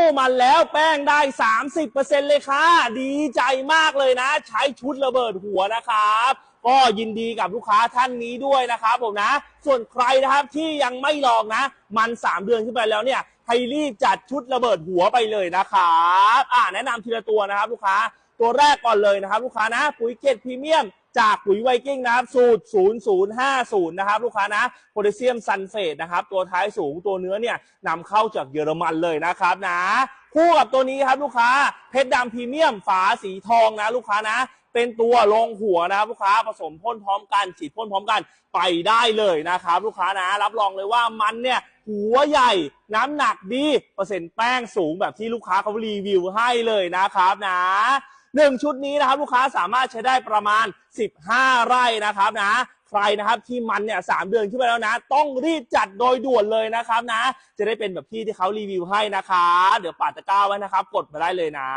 ู้มันแล้วแป้งได้ 30%เลยค่ะ ดีใจมากเลยนะ ใช้ชุดระเบิดหัวนะครับ ก็ยินดีกับลูกค้าท่านนี้ด้วยนะครับผมนะ ส่วนใครนะครับที่ยังไม่ลองนะ มัน 3 เดือนขึ้นไปแล้วเนี่ยให้รีบจัดชุดระเบิดหัวไปเลยนะครับ อ่าแนะนำทีละตัวนะครับลูกค้า ตัวแรกก่อนเลยนะครับลูกค้านะ ปุ๋ยเกตพรีเมียมจากปุ๋ยไวกิ้งนะครับสูตร 0050 นะครับ ลูกค้านะโพแทสเซียมซัลเฟตนะครับ ตัวท้ายสูงตัวเนื้อเนี่ยนำเข้าจากเยอรมันเลยนะครับนะ คู่กับตัวนี้ครับลูกค้าเพชรดำพรีเมียมฝาสีทองนะลูกค้านะ เป็นตัวลงหัวนะครับลูกค้าผสมพ่นพร้อมกันฉีดพ่นพร้อมกันไปได้เลยนะครับ ลูกค้านะ รับรองเลยว่ามันเนี่ยหัวใหญ่น้ำหนักดีเปอร์เซ็นต์แป้งสูงแบบที่ลูกค้าเขารีวิวให้เลยนะครับนะ หนึ่งชุดนี้นะครับลูกค้าสามารถใช้ได้ประมาณ 15 ไร่นะครับนะใครนะครับที่มันเนี่ยสามเดือนขึ้นไปแล้วนะ ต้องรีบจัดโดยด่วนเลยนะครับนะ จะได้เป็นแบบพี่ที่เขารีวิวให้นะคะ เดี๋ยวปาดตะกร้าไว้นะครับ กดมาได้เลยนะ